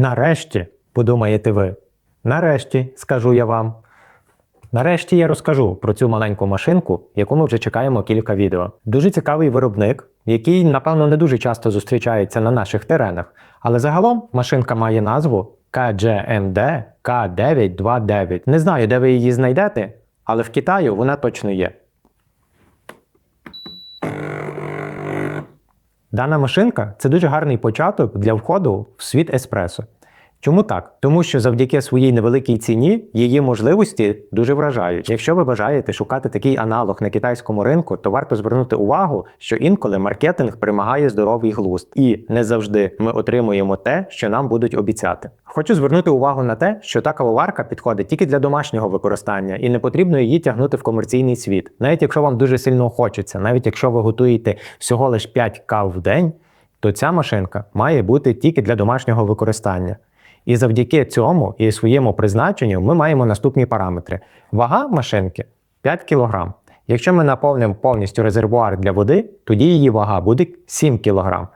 Нарешті, подумаєте ви. Нарешті, скажу я вам. Нарешті я розкажу про цю маленьку машинку, яку ми вже чекаємо кілька відео. Дуже цікавий виробник, який, напевно, не дуже часто зустрічається на наших теренах. Але загалом машинка має назву KGMD K929. Не знаю, де ви її знайдете, але в Китаї вона точно є. Дана машинка це дуже гарний початок для входу в світ еспресо. Чому так? Тому що завдяки своїй невеликій ціні її можливості дуже вражають. Якщо ви бажаєте шукати такий аналог на китайському ринку, то варто звернути увагу, що інколи маркетинг перемагає здоровий глузд, і не завжди ми отримуємо те, що нам будуть обіцяти. Хочу звернути увагу на те, що та кавоварка підходить тільки для домашнього використання, і не потрібно її тягнути в комерційний світ. Навіть якщо вам дуже сильно хочеться, навіть якщо ви готуєте всього лише 5 кав в день, то ця машинка має бути тільки для домашнього використання. І завдяки цьому і своєму призначенню ми маємо наступні параметри. Вага машинки 5 кг. Якщо ми наповнимо повністю резервуар для води, тоді її вага буде 7 кг.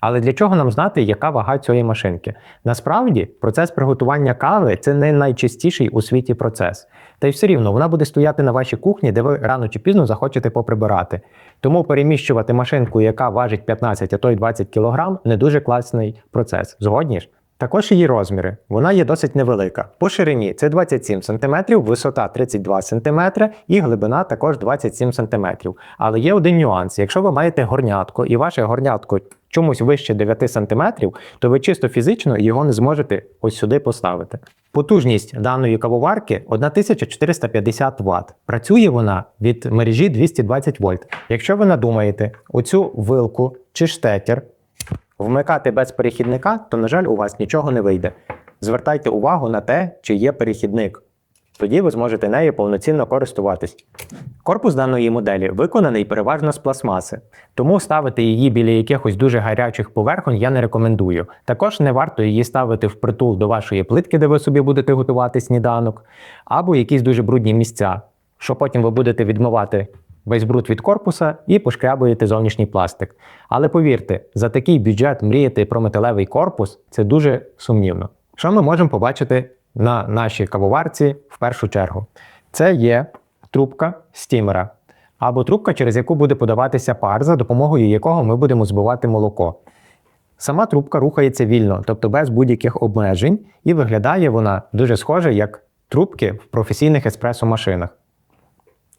Але для чого нам знати, яка вага цієї машинки? Насправді, процес приготування кави це не найчастіший у світі процес. Та й все рівно вона буде стояти на вашій кухні, де ви рано чи пізно захочете поприбирати. Тому переміщувати машинку, яка важить 15, а то й 20 кг, не дуже класний процес. Згодні ж? Також її розміри. Вона є досить невелика. По ширині це 27 см, висота 32 см і глибина також 27 см. Але є один нюанс: якщо ви маєте горнятко і ваше горнятко чомусь вище 9 см, то ви чисто фізично його не зможете ось сюди поставити. Потужність даної кавоварки 1450 Вт. Працює вона від мережі 220 вольт. Якщо ви надумаєте оцю вилку чи штетер вмикати без перехідника, то, на жаль, у вас нічого не вийде. Звертайте увагу на те, чи є перехідник. Тоді ви зможете нею повноцінно користуватись. Корпус даної моделі виконаний переважно з пластмаси, тому ставити її біля якихось дуже гарячих поверхонь я не рекомендую. Також не варто її ставити впритул до вашої плитки, де ви собі будете готувати сніданок, або якісь дуже брудні місця, що потім ви будете відмивати весь бруд від корпуса і пошкрябуєте зовнішній пластик. Але повірте, за такий бюджет мріяти про металевий корпус це дуже сумнівно. Що ми можемо побачити на нашій кавоварці в першу чергу? Це є трубка стімера або трубка, через яку буде подаватися пар, за допомогою якого ми будемо збивати молоко. Сама трубка рухається вільно, тобто без будь-яких обмежень, і виглядає вона дуже схоже, як трубки в професійних еспресо-машинах.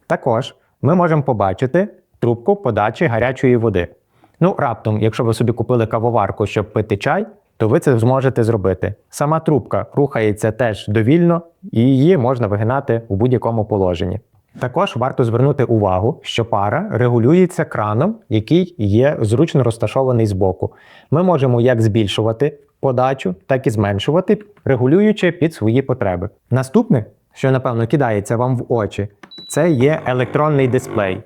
Також ми можемо побачити трубку подачі гарячої води. Ну, раптом, якщо ви собі купили кавоварку, щоб пити чай, то ви це зможете зробити. Сама трубка рухається теж довільно, і її можна вигинати у будь-якому положенні. Також варто звернути увагу, що пара регулюється краном, який є зручно розташований збоку. Ми можемо як збільшувати подачу, так і зменшувати, регулюючи під свої потреби. Наступне, що напевно кидається вам в очі, це є електронний дисплей.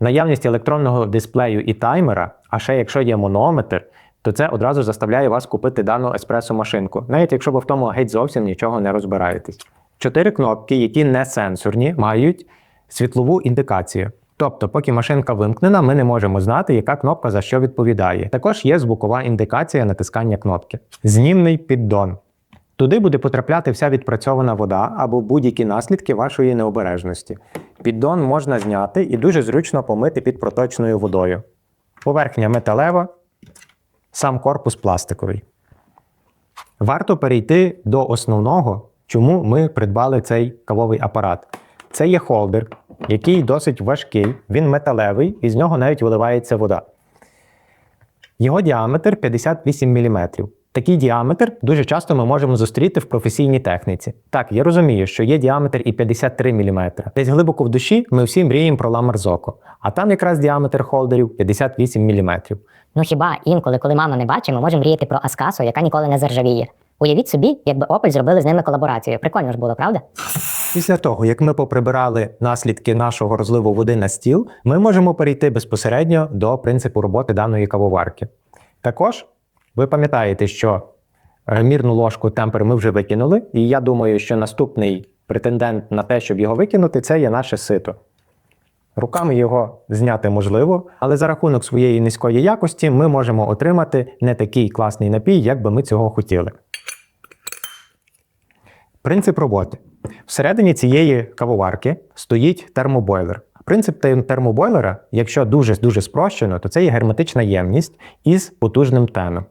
Наявність електронного дисплею і таймера, а ще якщо є монометр, то це одразу заставляє вас купити дану еспресо-машинку, навіть якщо ви в тому геть зовсім нічого не розбираєтесь. Чотири кнопки, які не сенсорні, мають світлову індикацію. Тобто, поки машинка вимкнена, ми не можемо знати, яка кнопка за що відповідає. Також є звукова індикація натискання кнопки. Знімний піддон. Туди буде потрапляти вся відпрацьована вода або будь-які наслідки вашої необережності. Піддон можна зняти і дуже зручно помити під проточною водою. Поверхня металева, сам корпус пластиковий. Варто перейти до основного, чому ми придбали цей кавовий апарат. Це є холдер, який досить важкий, він металевий, і з нього навіть виливається вода. Його діаметр 58 мм. Такий діаметр дуже часто ми можемо зустріти в професійній техніці. Так, я розумію, що є діаметр і 53 мм. Десь глибоко в душі ми всі мріємо про ламарзоко, а там якраз діаметр холдерів 58 мм. Ну хіба інколи, коли мама не бачить, ми можемо мріяти про Аскасу, яка ніколи не заржавіє. Уявіть собі, якби Opel зробили з ними колаборацію. Прикольно ж було, правда? Після того, як ми поприбирали наслідки нашого розливу води на стіл, ми можемо перейти безпосередньо до принципу роботи даної кавоварки. Також ви пам'ятаєте, що е, мірну ложку темпер ми вже викинули, і я думаю, що наступний претендент на те, щоб його викинути, це є наше сито. Руками його зняти можливо, але за рахунок своєї низької якості ми можемо отримати не такий класний напій, як би ми цього хотіли. Принцип роботи. Всередині цієї кавоварки стоїть термобойлер. Принцип термобойлера, якщо дуже-дуже спрощено, то це є герметична ємність із потужним теном.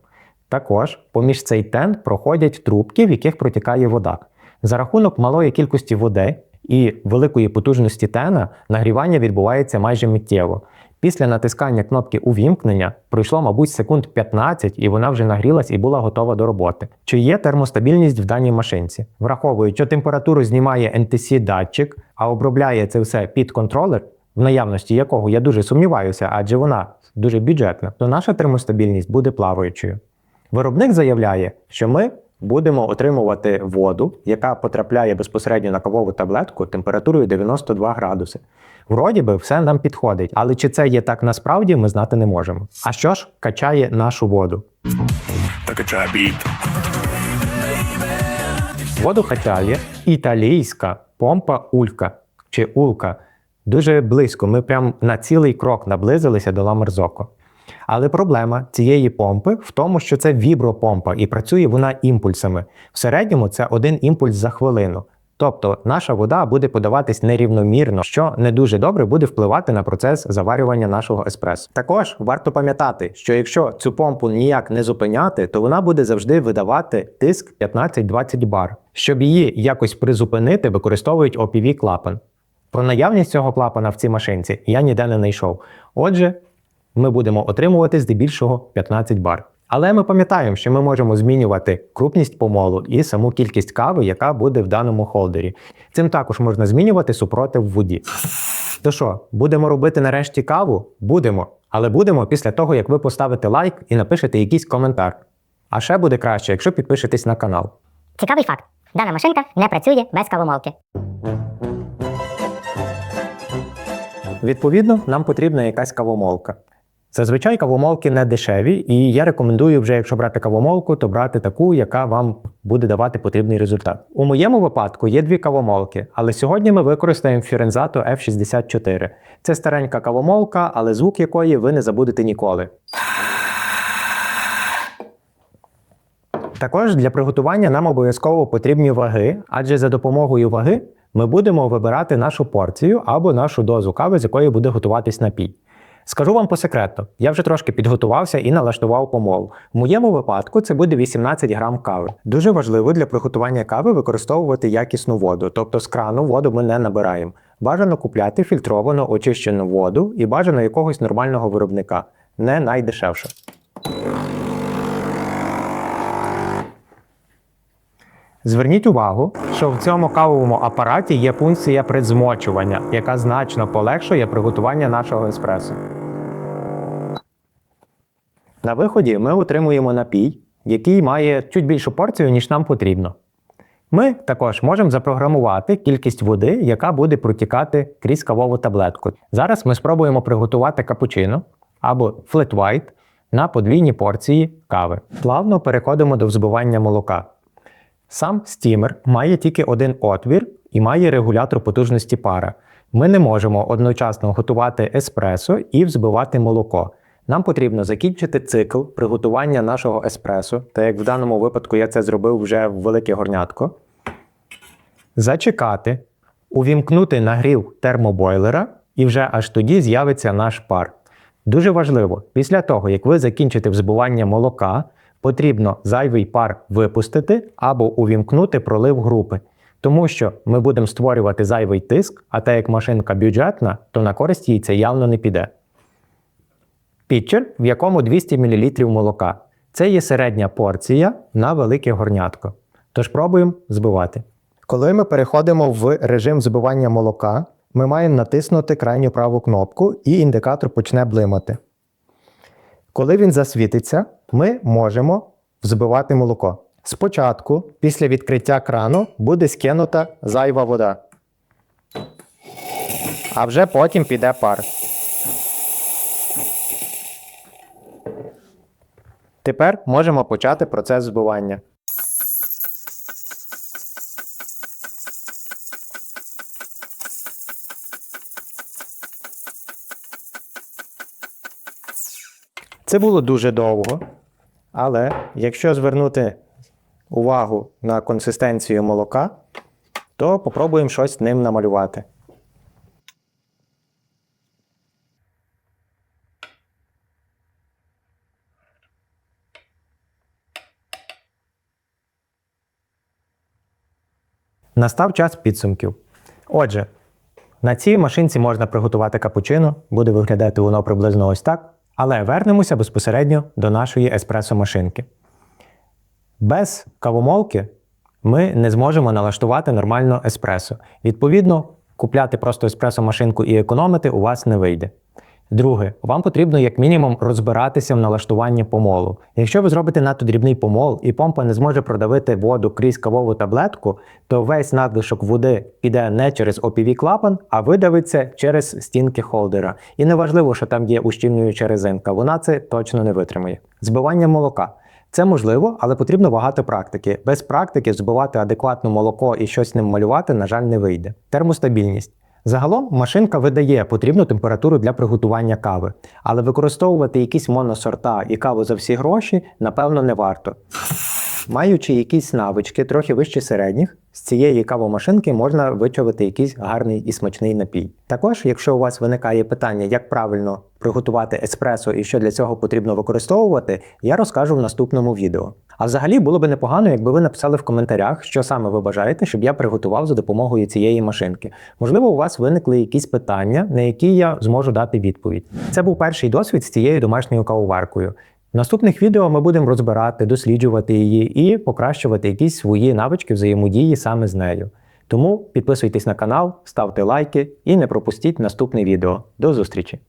Також поміж цей тен проходять трубки, в яких протікає вода. За рахунок малої кількості води і великої потужності тена нагрівання відбувається майже миттєво. Після натискання кнопки увімкнення пройшло, мабуть, секунд 15, і вона вже нагрілась і була готова до роботи. Чи є термостабільність в даній машинці? Враховуючи, що температуру знімає NTC-датчик, а обробляє це все під контролер, в наявності якого я дуже сумніваюся, адже вона дуже бюджетна, то наша термостабільність буде плаваючою. Виробник заявляє, що ми будемо отримувати воду, яка потрапляє безпосередньо на кавову таблетку температурою 92 градуси. Вроді би, все нам підходить, але чи це є так насправді, ми знати не можемо. А що ж качає нашу воду? та качає біт. Воду качає італійська помпа Улька чи Улка. Дуже близько. Ми прям на цілий крок наблизилися до Ламерзоко. Але проблема цієї помпи в тому, що це вібропомпа і працює вона імпульсами. В середньому це один імпульс за хвилину. Тобто наша вода буде подаватись нерівномірно, що не дуже добре буде впливати на процес заварювання нашого еспресо. Також варто пам'ятати, що якщо цю помпу ніяк не зупиняти, то вона буде завжди видавати тиск 15-20 бар. Щоб її якось призупинити, використовують OPV клапан. Про наявність цього клапана в цій машинці я ніде не знайшов. Отже, ми будемо отримувати здебільшого 15 бар. Але ми пам'ятаємо, що ми можемо змінювати крупність помолу і саму кількість кави, яка буде в даному холдері. Цим також можна змінювати супротив в воді. То що, будемо робити нарешті каву? Будемо. Але будемо після того, як ви поставите лайк і напишете якийсь коментар. А ще буде краще, якщо підпишетесь на канал. Цікавий факт: дана машинка не працює без кавомолки. Відповідно, нам потрібна якась кавомолка. Зазвичай кавомолки не дешеві, і я рекомендую вже, якщо брати кавомолку, то брати таку, яка вам буде давати потрібний результат. У моєму випадку є дві кавомолки, але сьогодні ми використаємо Firenzato F64. Це старенька кавомолка, але звук якої ви не забудете ніколи. Також для приготування нам обов'язково потрібні ваги, адже за допомогою ваги ми будемо вибирати нашу порцію або нашу дозу кави, з якої буде готуватись напій. Скажу вам по секрету, я вже трошки підготувався і налаштував помол. В моєму випадку це буде 18 грам кави. Дуже важливо для приготування кави використовувати якісну воду, тобто з крану воду ми не набираємо. Бажано купляти фільтровану очищену воду і бажано якогось нормального виробника, не найдешевше. Зверніть увагу, що в цьому кавовому апараті є функція предзмочування, яка значно полегшує приготування нашого еспресо. На виході ми отримуємо напій, який має чуть більшу порцію, ніж нам потрібно. Ми також можемо запрограмувати кількість води, яка буде протікати крізь кавову таблетку. Зараз ми спробуємо приготувати капучино або флет white на подвійні порції кави. Плавно переходимо до взбивання молока. Сам стімер має тільки один отвір і має регулятор потужності пара. Ми не можемо одночасно готувати еспресо і взбивати молоко. Нам потрібно закінчити цикл приготування нашого еспресо, так як в даному випадку я це зробив вже в велике горнятко. Зачекати, увімкнути нагрів термобойлера, і вже аж тоді з'явиться наш пар. Дуже важливо, після того, як ви закінчите взбивання молока, потрібно зайвий пар випустити або увімкнути пролив групи. Тому що ми будемо створювати зайвий тиск, а так як машинка бюджетна, то на користь їй це явно не піде. Пітчер, в якому 200 мл молока. Це є середня порція на велике горнятко. Тож пробуємо збивати. Коли ми переходимо в режим збивання молока, ми маємо натиснути крайню праву кнопку і індикатор почне блимати. Коли він засвітиться, ми можемо взбивати молоко. Спочатку, після відкриття крану, буде скинута зайва вода. А вже потім піде пар. Тепер можемо почати процес збивання. Це було дуже довго, але якщо звернути увагу на консистенцію молока, то попробуємо щось ним намалювати. Настав час підсумків. Отже, на цій машинці можна приготувати капучино, буде виглядати воно приблизно ось так. Але вернемося безпосередньо до нашої еспресо-машинки. Без кавомолки ми не зможемо налаштувати нормально еспресо. Відповідно, купляти просто еспресо-машинку і економити у вас не вийде. Друге, вам потрібно як мінімум розбиратися в налаштуванні помолу. Якщо ви зробите надто дрібний помол і помпа не зможе продавити воду крізь кавову таблетку, то весь надлишок води піде не через OPV клапан, а видавиться через стінки холдера. І неважливо, що там є ущільнююча резинка, вона це точно не витримає. Збивання молока. Це можливо, але потрібно багато практики. Без практики збивати адекватно молоко і щось ним малювати, на жаль, не вийде. Термостабільність. Загалом машинка видає потрібну температуру для приготування кави, але використовувати якісь моносорта і каву за всі гроші, напевно, не варто. Маючи якісь навички, трохи вище середніх, з цієї кавомашинки можна вичавити якийсь гарний і смачний напій. Також, якщо у вас виникає питання, як правильно приготувати еспресо і що для цього потрібно використовувати, я розкажу в наступному відео. А взагалі було би непогано, якби ви написали в коментарях, що саме ви бажаєте, щоб я приготував за допомогою цієї машинки. Можливо, у вас виникли якісь питання, на які я зможу дати відповідь. Це був перший досвід з цією домашньою кавоваркою. В наступних відео ми будемо розбирати, досліджувати її і покращувати якісь свої навички взаємодії саме з нею. Тому підписуйтесь на канал, ставте лайки і не пропустіть наступне відео. До зустрічі!